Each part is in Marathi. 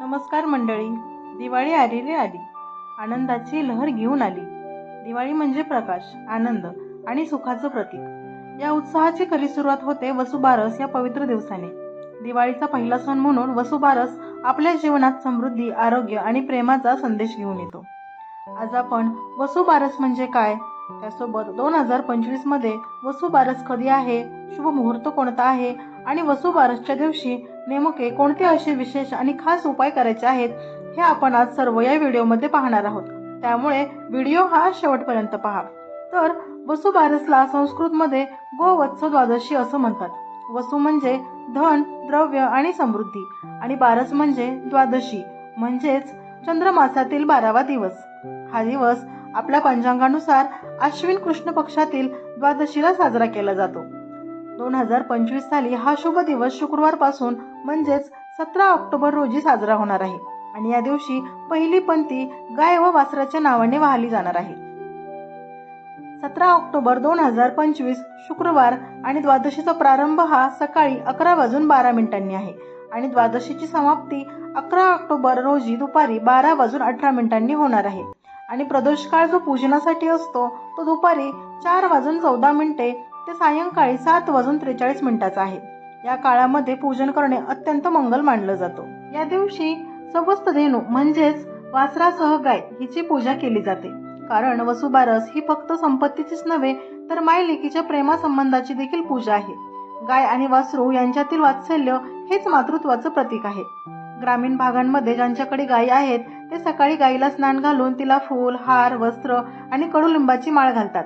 नमस्कार मंडळी. दिवाळी आलेली आली. आनंदाची लहर घेऊन आली. दिवाळी म्हणजे प्रकाश आनंद आणि सुखाचं प्रतीक. या उत्साहाची खरी सुरुवात होते वसुबारस या पवित्र दिवसाने. दिवाळीचा पहिला सण म्हणून वसुबारस आपल्या जीवनात समृद्धी आरोग्य आणि प्रेमाचा संदेश घेऊन येतो. आज आपण वसुबारस म्हणजे काय? त्यासोबत दोन हजार पंचवीसमध्ये वसुबारस कधी आहे? शुभ मुहूर्त कोणता आहे? आणि वसुबारसच्या दिवशी नेमके कोणते असे विशेष आणि खास उपाय करायचे आहेत हे आपण आज सर्व या व्हिडिओमध्ये पाहणार आहोत. त्यामुळे व्हिडिओ हा शेवटपर्यंत पहा. तर वसुबारसला संस्कृतमध्ये गोवत्स द्वादशी असं म्हणतात. वसु म्हणजे धन द्रव्य आणि समृद्धी. आणि बारस म्हणजे द्वादशी म्हणजेच चंद्रमासातील बारावा दिवस. हा दिवस आपल्या पंचांगानुसार अश्विन कृष्ण पक्षातील द्वादशीला साजरा केला जातो. दोन हजार पंचवीस साली हा शुभ दिवस शुक्रवारपासून म्हणजेच सतरा ऑक्टोबर रोजी साजरा होणार आहे. आणि या दिवशी पहिली पंथी गाय व वासराच्या नावाने वाहली जाणार आहे. सतरा ऑक्टोबर दोन हजार पंचवीस शुक्रवार आणि द्वादशीचा प्रारंभ हा सकाळी अकरा वाजून बारा मिनिटांनी आहे. आणि द्वादशीची समाप्ती अकरा ऑक्टोबर रोजी दुपारी बारा वाजून अठरा मिनिटांनी होणार आहे. आणि प्रदोष काळ जो पूजनासाठी असतो तो दुपारी चार वाजून चौदा मिनिटे ते सायंकाळी सात वाजून त्रेचाळीस मिनिटाचा आहे. या काळामध्ये पूजन करणे अत्यंत मंगल मानलं जातो. या दिवशी समस्त धेनू म्हणजेच वासरासह गाय हिची पूजा केली जाते. कारण वसुबारस ही फक्त संपत्तीचीच नव्हे तर मायलेकीच्या प्रेमासंबंधाची देखील पूजा आहे. गाय आणि वासरू यांच्यातील वात्सल्य हेच मातृत्वाचं प्रतीक आहे. ग्रामीण भागांमध्ये ज्यांच्याकडे गायी आहेत ते सकाळी गायीला स्नान घालून तिला फूल हार वस्त्र आणि कडुलिंबाची माळ घालतात.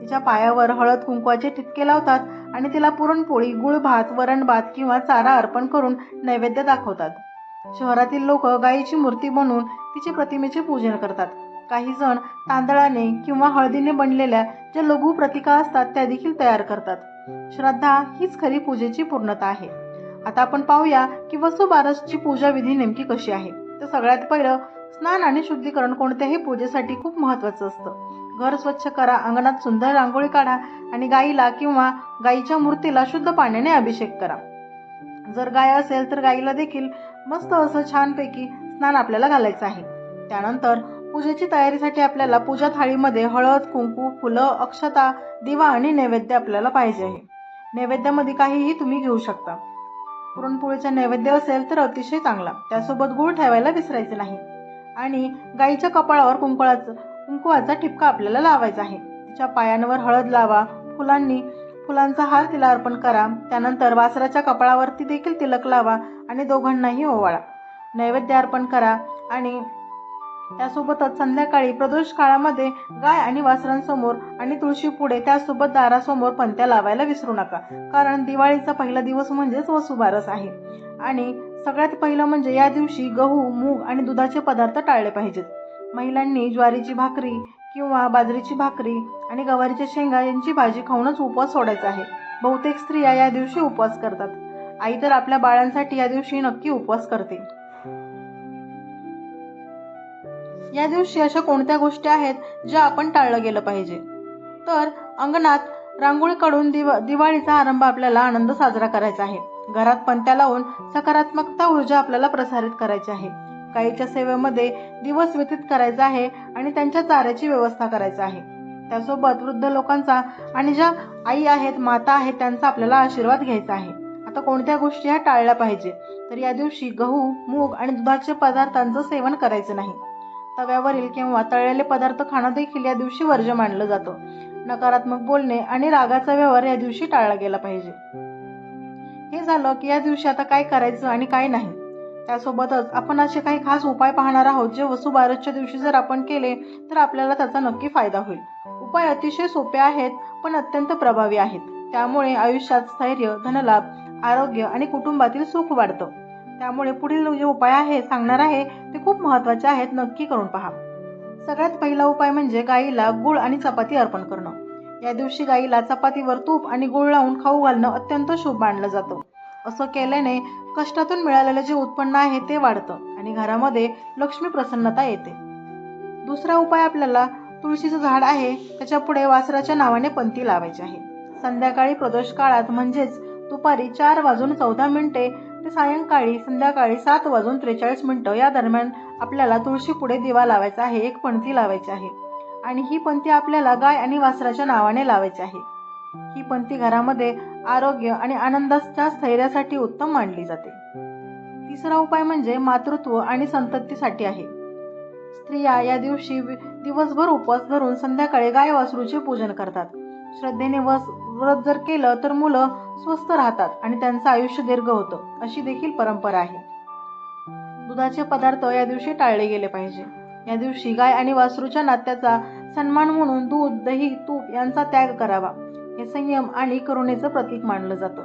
तिच्या पायावर हळद कुंकवाचे ठिपके लावतात आणि तिला पुरणपोळी गुळ भात वरण भात किंवा चारा अर्पण करून नैवेद्य दाखवतात. शहरातील लोक गायीची मूर्ती बनवून तिचे प्रतिमेचे पूजन करतात. काही जण तांदळाने किंवा हळदीने बनलेल्या ज्या लघु प्रतिका असतात त्या देखील तयार करतात. श्रद्धा हीच खरी पूजेची पूर्णता आहे. आता आपण पाहूया की वसुबारसची पूजा विधी नेमकी कशी आहे. तर सगळ्यात पहिलं स्नान आणि शुद्धीकरण कोणत्याही पूजेसाठी खूप महत्वाचं असतं. घर स्वच्छ करा अंगणात सुंदर रांगोळी काढा आणि गाईला किंवा गाईच्या मूर्तीला शुद्ध पाण्याने अभिषेक करा. जर गाय असेल तर गाईला देखील मस्त असं छानपैकी स्नान आपल्याला घालायचं आहे. त्यानंतर पूजेची तयारीसाठी आपल्याला पूजा थाळीमध्ये हळद कुंकू फुलं अक्षता दिवा आणि नैवेद्य आपल्याला पाहिजे आहे. नैवेद्यामध्ये काहीही तुम्ही घेऊ शकता. पुरणपोळीचा नैवेद्य असेल तर अतिशय चांगला. त्यासोबत गुळ ठेवायला विसरायचे नाही. आणि गाईच्या कपाळावर कुंकळाचं कुंकुवाचा ठिपका आपल्याला लावायचा आहे. तिच्या पायांवर हळद लावा. फुलांनी फुलांचा हार तिला अर्पण करा. त्यानंतर वासराच्या कपाळावरती देखील तिलक लावा आणि दोघांनाही ओवाळा. नैवेद्य अर्पण करा आणि त्यासोबतच संध्याकाळी प्रदोष काळामध्ये गाय आणि वासरांसमोर आणि तुळशी पुढे त्यासोबत दारासमोर पंत्या लावायला विसरू नका. कारण दिवाळीचा पहिला दिवस म्हणजेच वसुबारस आहे. आणि सगळ्यात पहिलं म्हणजे या दिवशी गहू मूग आणि दुधाचे पदार्थ टाळले पाहिजेत. महिलांनी ज्वारीची भाकरी किंवा बाजरीची भाकरी आणि गवारीच्या शेंगा यांची भाजी खाऊनच उपवास सोडायचा आहे. बहुतेक स्त्रिया या दिवशी उपवास करतात. आई तर आपल्या बाळांसाठी या दिवशी नक्की उपवास करते. या दिवशी अशा कोणत्या गोष्टी आहेत ज्या आपण टाळलं गेलं पाहिजे? तर अंगणात रांगोळी काढून दिवा दिवाळीचा आरंभ आपल्याला आनंद साजरा करायचा आहे. घरात पणत्या लावून सकारात्मकता ऊर्जा आपल्याला प्रसारित करायची आहे. गाईच्या सेवेमध्ये दिवस व्यतीत करायचा आहे आणि त्यांच्या चाऱ्याची व्यवस्था करायची आहे. त्यासोबत वृद्ध लोकांचा आणि ज्या आई आहेत माता आहेत त्यांचा आपल्याला आशीर्वाद घ्यायचा आहे. आता कोणत्या गोष्टी ह्या टाळल्या पाहिजे? तर या दिवशी गहू मूग आणि दुधाच्या पदार्थांचं सेवन करायचं नाही. तव्यावरील किंवा तळलेले पदार्थ खाणं देखील या दिवशी वर्ज्य मानलं जातं. नकारात्मक बोलणे आणि रागाचा व्यवहार या दिवशी टाळला गेला पाहिजे. हे झालं की या दिवशी आता काय करायचं आणि काय नाही. त्यासोबतच आपण असे काही खास उपाय पाहणार आहोत जे वसुबारसच्या दिवशी जर आपण केले तर आपल्याला त्याचा नक्की फायदा होईल. उपाय अतिशय सोपे आहेत पण अत्यंत प्रभावी आहेत. त्यामुळे आयुष्यात स्थैर्य धनलाभ आरोग्य आणि कुटुंबातील सुख वाढतं. त्यामुळे पुढील जे उपाय आहे सांगणार आहे ते खूप महत्त्वाचे आहेत नक्की करून पहा. सगळ्यात पहिला उपाय म्हणजे गाईला गुळ आणि चपाती अर्पण करणं. या दिवशी गाईला चपातीवर तूप आणि गुळ लावून खाऊ घालणं अत्यंत शुभ मानलं जातं. असं केल्याने कष्टातून मिळालेलं जे उत्पन्न आहे ते वाढतं आणि घरामध्ये लक्ष्मी प्रसन्नता येते. दुसरा उपाय आपल्याला तुळशीचं झाड आहे त्याच्या पुढे वासराच्या नावाने पंथी लावायची आहे. संध्याकाळी प्रदोष काळात म्हणजेच दुपारी चार वाजून चौदा मिनिटे ते सायंकाळी संध्याकाळी सात वाजून त्रेचाळीस मिनिटं या दरम्यान आपल्याला तुळशी पुढे दिवा लावायचा आहे एक पणती लावायची आहे. आणि ही पंथी आपल्याला गाय आणि वासराच्या नावाने लावायची आहे. ही पंथी घरामध्ये आरोग्य आणि आनंदाच्या स्थैर्यासाठी उत्तम मानली जाते. तिसरा उपाय म्हणजे मातृत्व आणि संततीसाठी आहे. स्त्रिया या दिवशी दिवसभर उपवास धरून संध्याकाळी गाय वासरूचे पूजन करतात. श्रद्धेने वस व्रत जर केलं तर मुलं स्वस्थ राहतात आणि त्यांचं आयुष्य दीर्घ होतं अशी देखील परंपरा आहे. दुधाचे पदार्थ या दिवशी टाळले गेले पाहिजे. या दिवशी गाय आणि वासरूच्या नात्याचा सन्मान म्हणून दूध दही तूप यांचा त्याग करावा. हे संयम आणि करुणेचं प्रतीक मानलं जातं.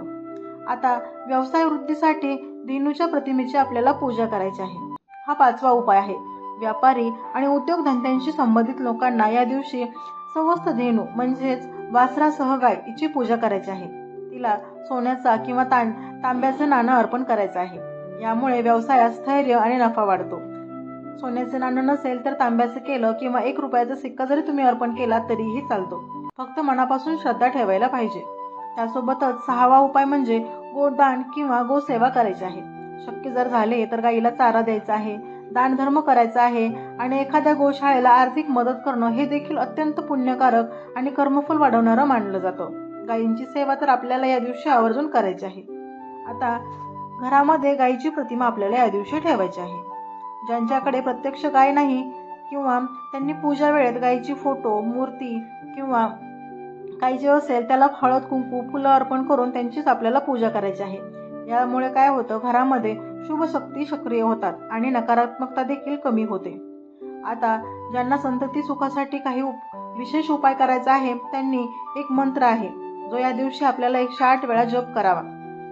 आता व्यवसाय वृद्धीसाठी धेनूच्या प्रतिमेची आपल्याला पूजा करायची आहे. हा पाचवा उपाय आहे. व्यापारी आणि उद्योगधंद्यांशी संबंधित लोकांना या दिवशी समस्त धेनू म्हणजेच वासरासह गाय हिची पूजा करायची आहे. तिला सोन्याचा किंवा तां तांब्याचं नाणं अर्पण करायचं आहे. यामुळे व्यवसायात स्थैर्य आणि नफा वाढतो. सोन्याचं नाणं नसेल तर तांब्याचं केलं किंवा एक रुपयाचा सिक्का जरी तुम्ही अर्पण केला तरीही चालतो. फक्त मनापासून श्रद्धा ठेवायला पाहिजे. त्यासोबतच सहावा उपाय म्हणजे गोदान किंवा गोसेवा करायची आहे. शक्य जर झाले तर गाईला चारा द्यायचा आहे दानधर्म करायचा आहे आणि एखाद्या गोशाळेला आर्थिक मदत करणं हे देखील अत्यंत पुण्यकारक आणि कर्मफल वाढवणारं मानलं जातं. गायींची सेवा तर आपल्याला या दिवशी आवर्जून करायची आहे. आता घरामध्ये गायीची प्रतिमा आपल्याला या दिवशी ठेवायची आहे. ज्यांच्याकडे प्रत्यक्ष गाय नाही किंवा त्यांनी पूजा वेळेत गायीची फोटो मूर्ती किंवा काही जे असेल त्याला हळद कुंकू फुलं अर्पण करून त्यांचीच आपल्याला पूजा करायची आहे. यामुळे काय होतं घरामध्ये शुभ शक्ती सक्रिय होतात आणि नकारात्मकता देखील कमी होते. आता ज्यांना संतती सुखासाठी काही उप विशेष उपाय करायचा आहे त्यांनी एक मंत्र आहे. जो या दिवशी आपल्याला एकशे आठ वेळा जप करावा.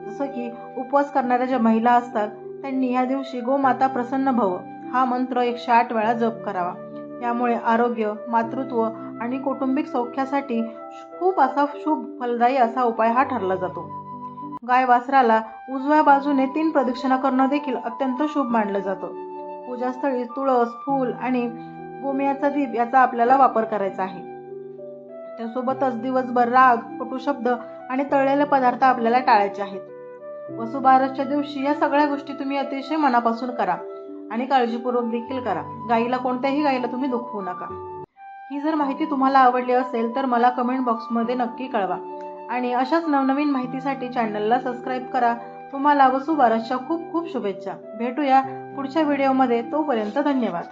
जसं की उपवास करणाऱ्या ज्या महिला असतात त्यांनी या दिवशी गोमाता प्रसन्न भव. हा मंत्र एकशे आठ वेळा जप करावा. यामुळे आरोग्य मातृत्व आणि कौटुंबिक सौख्यासाठी खूप असा शुभ फलदायी असा उपाय हा ठरला जातो. गाय वासराला उजव्या बाजूने तीन प्रदक्षिणा करणं देखील अत्यंत शुभ मानलं जातं. पूजास्थळी तुळस फूल आणि गोमियाचा दीप याचा आपल्याला वापर करायचा आहे. त्यासोबतच दिवसभर राग कटू शब्द आणि तळलेले पदार्थ आपल्याला टाळायचे आहेत. वसुबारसच्या दिवशी या सगळ्या गोष्टी तुम्ही अतिशय मनापासून करा. आणि काळजीपूर्वक देखील करा. गाईला कोणत्याही गाईला तुम्ही दुखवू नका. ही जर माहिती तुम्हाला आवडली असेल तर मला कमेंट बॉक्समध्ये नक्की कळवा. आणि अशाच नवनवीन माहितीसाठी चॅनलला सबस्क्राईब करा. तुम्हाला वसुबारसच्या खूप खूप शुभेच्छा. भेटूया पुढच्या व्हिडिओमध्ये तोपर्यंत धन्यवाद.